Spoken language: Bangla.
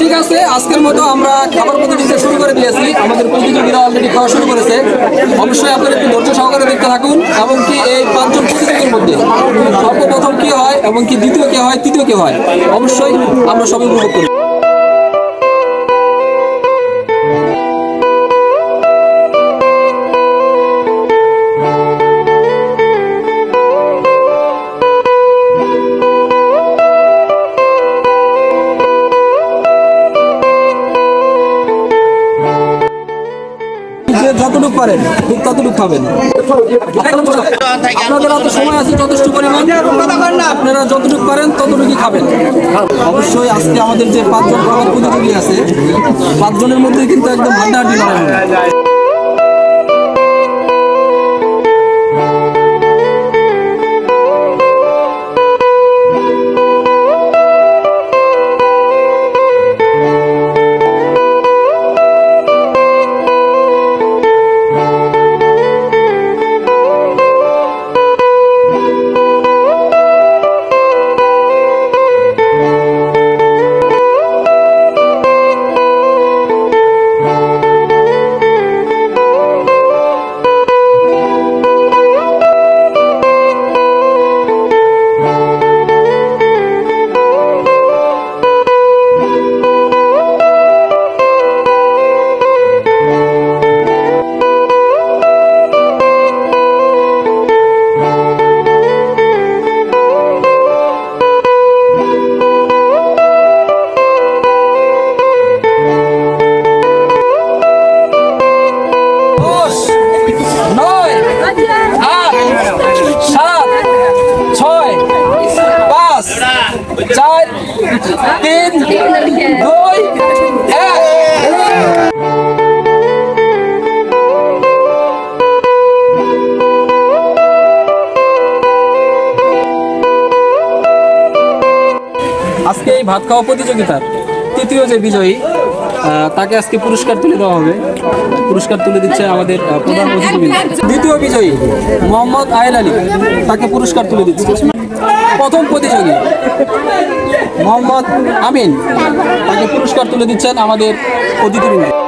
ঠিক আছে, আজকের মতো আমরা খাবার প্রতিযোগিতা শুরু করে দিয়েছি। আমাদের প্রতিযোগীরা অলরেডি খাওয়া শুরু করেছে। অবশ্যই আপনারা একটু ধৈর্য সহকারে দেখতে থাকুন, এবং কি এই পাঁচজন প্রতিযোগীর মধ্যে সর্বপ্রথম কি হয়, এবং কি দ্বিতীয় কে হয়, তৃতীয় কে হয়, অবশ্যই আমরা সবাই উপভোগ করি। যে যতটুকু পারেন ঠিক ততটুকু খাবেন আপনাদের অত সময় আছে যথেষ্ট পরিমাণ। আপনারা যতটুকু পারেন, ততটুকুই খাবেন। অবশ্যই আজকে আমাদের যে পাঁচজন খাবার প্রতিযোগী আছে, পাঁচজনের মধ্যে কিন্তু একদম হাড্ডাহাড্ডি লড়াই সাত, ছয়, পাঁচ, চার, তিন, দুই, এক। আজকে এই ভাত খাওয়া প্রতিযোগিতার তৃতীয় যে বিজয়ী তাকে আজকে পুরস্কার তুলে দেওয়া হবে। পুরস্কার তুলে দিচ্ছে আমাদের প্রধান অতিথি দ্বিতীয় বিজয়ী, মোহাম্মদ আয়েল আলী, তাকে পুরস্কার তুলে দিচ্ছে। প্রথম প্রতিযোগী, মোহাম্মদ আমিন, তাকে পুরস্কার তুলে দিচ্ছেন আমাদের অতিথিবৃন্দ।